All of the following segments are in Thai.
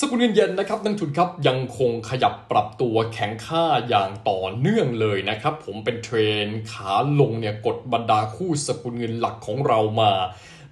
สกุลเงินเยนนะครับนักทุนครับยังคงขยับปรับตัวแข็งค่าอย่างต่อเนื่องเลยนะครับ ผมเป็นเทรนขาลงเนี่ยกดบรรดาคู่สกุลเงินหลักของเรามา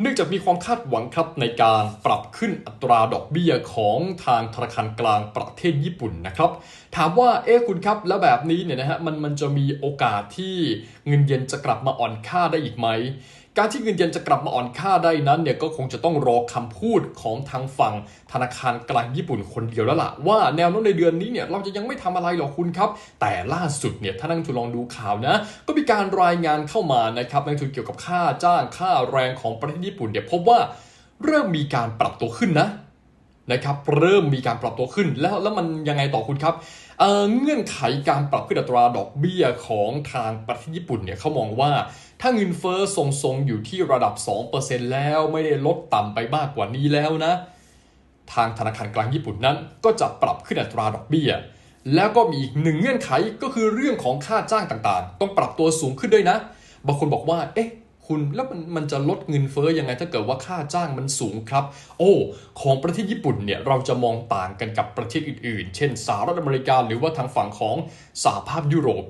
เนื่องจากมีความคาดหวังครับในการปรับขึ้นอัตราดอกเบี้ยของทางธนาคารกลางประเทศญี่ปุ่นนะครับ ถามว่าเอ๊ะคุณครับแล้วแบบนี้เนี่ยนะฮะมันมันจะมีโอกาสที่เงินเยนจะกลับมาอ่อนค่าได้อีกไหม การที่เงินเยนจะกลับมาอ่อนค่าได้นั้นเนี่ยก็คงจะต้องรอคำพูดของทางฝั่งธนาคารกลางญี่ปุ่นคนเดียวแล้วล่ะว่าแนวโน้มในเดือนนี้เนี่ยเราจะยังไม่ทำอะไรหรอกคุณครับ แต่ล่าสุดเนี่ยถ้านักลงทุนลองดูข่าวนะ ก็มีการรายงานเข้ามานะครับนักทุนเกี่ยวกับค่าจ้างค่าแรงของประเทศญี่ปุ่นเนี่ยพบว่าเริ่มมีการปรับตัวขึ้นนะ นะครับเริ่มมีการปรับตัวขึ้นแล้วแล้วมันยังไงต่อคุณครับเเงื่อนไขการปรับขึ้นอัตราดอกเบี้ยของทางประเทศญี่ปุ่นเนี่ยเขามองว่า ถ้าเงินเฟ้อทรงๆอยู่ที่ระดับ 2%แล้วไม่ได้ลดต่ำไปมากกว่านี้แล้วนะ ทางธนาคารกลางญี่ปุ่นนั้น ก็จะปรับขึ้นอัตราดอกเบี้ย แล้วก็มีอีกหนึ่งเงื่อนไขก็คือเรื่องของค่าจ้างต่างๆ ต้องปรับตัวสูงขึ้นด้วยนะ บางคนบอกว่าเอ๊ะ คุณแล้วมันมันจะลดเงินเฟ้อยังไงถ้าเกิดว่าค่าจ้างมันสูงครับ โอ้ของประเทศญี่ปุ่นเนี่ยเราจะมองต่างกันกับประเทศอื่นๆ เช่นสหรัฐอเมริกาหรือว่าทางฝั่งของสหภาพยุโรป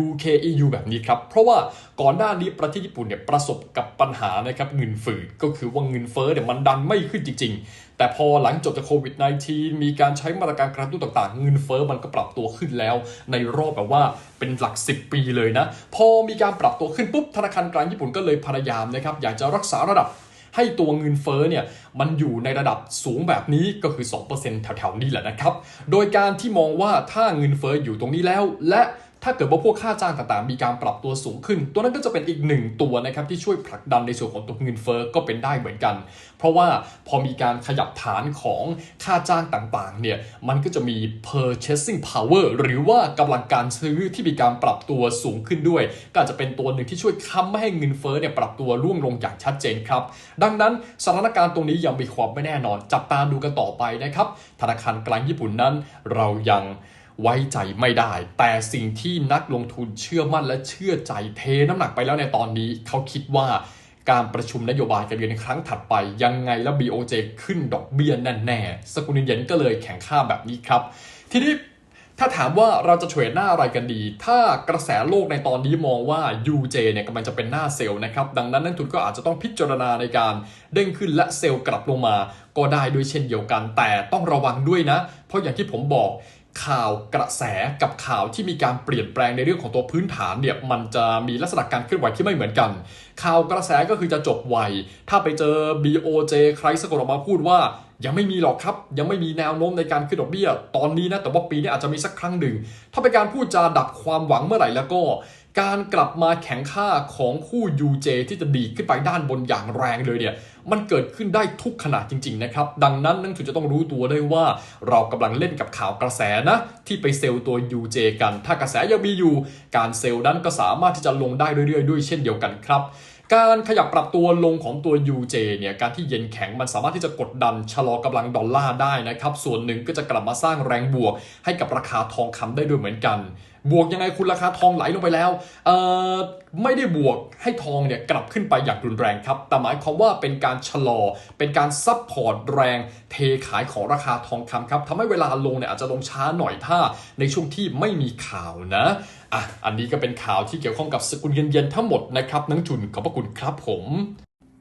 UK EU แบบนี้ครับ เพราะว่าก่อนหน้านี้ประเทศญี่ปุ่นเนี่ยประสบกับปัญหานะครับเงินฝืดก็คือว่าเงินเฟ้อเนี่ยมันดันไม่ขึ้นจริง ๆ แต่พอหลังจบจากโควิด -19 มีการใช้มาตรการกระตุ้นต่างๆ เงินเฟ้อมันก็ปรับตัวขึ้นแล้ว ในรอบแบบว่าเป็นหลัก 10 ปีเลยนะ พอมีการปรับตัวขึ้นปุ๊บธนาคารกลางญี่ปุ่นก็เลยพยายามนะครับอยากจะรักษาระดับให้ตัวเงินเฟ้อเนี่ยมันอยู่ในระดับสูงแบบนี้ก็คือ 2%แถวๆนี้แหละนะครับ โดยการที่มองว่าถ้าเงินเฟ้ออยู่ตรงนี้แล้ว และ ถ้าเกิดว่าพวกค่าจ้างต่างๆ มีการปรับตัวสูงขึ้น ตัวนั้นก็จะเป็นอีกหนึ่งตัวนะครับที่ช่วยผลักดันในส่วนของตัวเงินเฟ้อก็เป็นได้เหมือนกัน เพราะว่าพอมีการขยับฐานของค่าจ้างต่างๆเนี่ยมันก็จะมี purchasing power หรือว่ากำลังการซื้อที่มีการปรับตัวสูงขึ้นด้วย ก็จจะเป็นตัวหนึ่งที่ช่วยค้ำไม่ให้เงินเฟ้อเนี่ยปรับตัวร่วงลงอย่างชัดเจนครับ ดังนั้นสถานการณ์ตรงนี้ยังมีความไม่แน่นอน จับตาดูกันต่อไปนะครับธนาคารกลางญี่ปุ่นนั้นเรายัง ไว้ใจไม่ได้ แต่สิ่งที่นักลงทุนเชื่อมั่นและเชื่อใจเทน้ำหนักไปแล้วในตอนนี้ เขาคิดว่าการประชุมนโยบายการเงินในครั้งถัดไป ยังไงแล้ว BOJ ขึ้นดอกเบี้ยแน่ๆสกุลเยนก็เลยแข่งข้าแบบนี้ครับ ทีนี้ถ้าถามว่าเราจะเทรดหน้าอะไรกันดี ถ้ากระแสโลกในตอนนี้มองว่า UJ เนี่ยกำลังจะเป็นหน้าเซลล์นะครับ ดังนั้นนักทุนก็อาจจะต้องพิจารณาในการเด้งขึ้นและเซลล์กลับลงมา ก็ได้ด้วยเช่นเดียวกัน แต่ต้องระวังด้วยนะ เพราะอย่างที่ผมบอก ข่าวกระแสกับข่าวที่มีการเปลี่ยนแปลงในเรื่องของตัวพื้นฐานเนี่ยมันจะมีลักษณะการเคลื่อนไหวที่ไม่เหมือนกัน ข่าวกระแสก็คือจะจบไว ถ้าไปเจอ BOJ ใครสักคนออกมาพูดว่ายังไม่มีหรอกครับ ยังไม่มีแนวโน้มในการขึ้นดอกเบี้ย ตอนนี้นะแต่ว่าปีนี้อาจจะมีสักครั้งหนึ่ง ถ้าเป็นการพูดจาดับความหวังเมื่อไหร่แล้วก็ การกลับมาแข็งค่าของคู่ UJ ที่จะดีขึ้นไปด้านบนอย่างแรงเลยเนี่ยมันเกิดขึ้นได้ทุกขนาดจริงๆนะครับ ดังนั้นนักทุนจะต้องรู้ตัวได้ว่า เรากำลังเล่นกับข่าวกระแสนะ ที่ไปเซลล์ตัว UJ กัน ถ้ากระแสยังมีอยู่ การเซลล์นั้นก็สามารถที่จะลงได้เรื่อยๆ ด้วยเช่นเดียวกันครับการขยับปรับตัวลงของตัว UJ เนี่ย การที่เย็นแข็งมันสามารถที่จะกดดันชะลอกำลังดอลลาร์ได้นะครับ ส่วนหนึ่งก็จะกลับมาสร้างแรงบวกให้กับราคาทองคำได้ด้วยเหมือนกัน บวกยังไงคุณราคาทองไหลลงไปแล้วเอ่อไม่ได้บวกให้ทองเนี่ยกลับขึ้นไปอย่างรุนแรงครับ แต่หมายความว่าเป็นการชะลอ เป็นการซับพอร์ตแรงเทขายของราคาทองคำครับทำให้เวลาลงเนี่ยอาจจะลงช้าหน่อยถ้าในช่วงที่ไม่มีข่าวนะอะอันนี้ก็เป็นข่าวที่เกี่ยวข้องกับสกุลเงินเยนทั้งหมดนะครับนักทุนขอบพระคุณครับผม